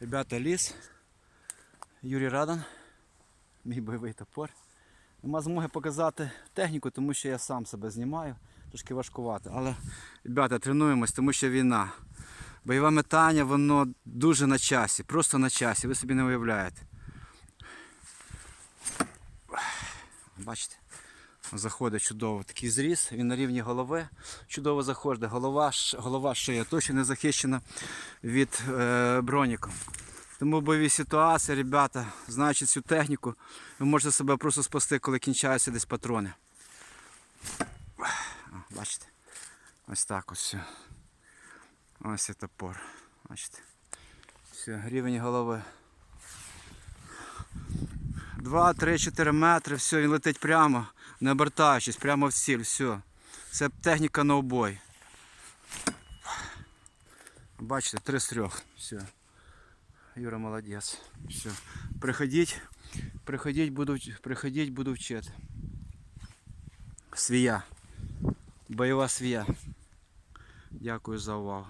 Ребята, ліс. Юрій Радан. Мій бойовий топор. Нема змоги показати техніку, тому що я сам себе знімаю. Трошки важкувато. Але, ребята, тренуємось, тому що війна. Бойове метання, воно дуже на часі, просто на часі, ви собі не уявляєте. Бачите? Заходить чудово. Такий зріз, він на рівні голови. Чудово заходить. Голова, голова шия точно не захищена від е, броніку. Тому в бойовій ситуації, ребята, знаючи цю техніку, ви можете себе просто спасти, коли кінчаються десь патрони. Бачите? Ось так ось все. Ось і топор. Бачите? Все, рівень голови. 2, 3, 4 метри, все, він летить прямо, не обертаючись, прямо в ціль, все. Це техніка на обой. Бачите, 3 з 3. Все. Юра молодець. Все. Приходіть, приходіть, буду, приходіть, буду вчити. Свія. Бойова свія. Дякую за увагу.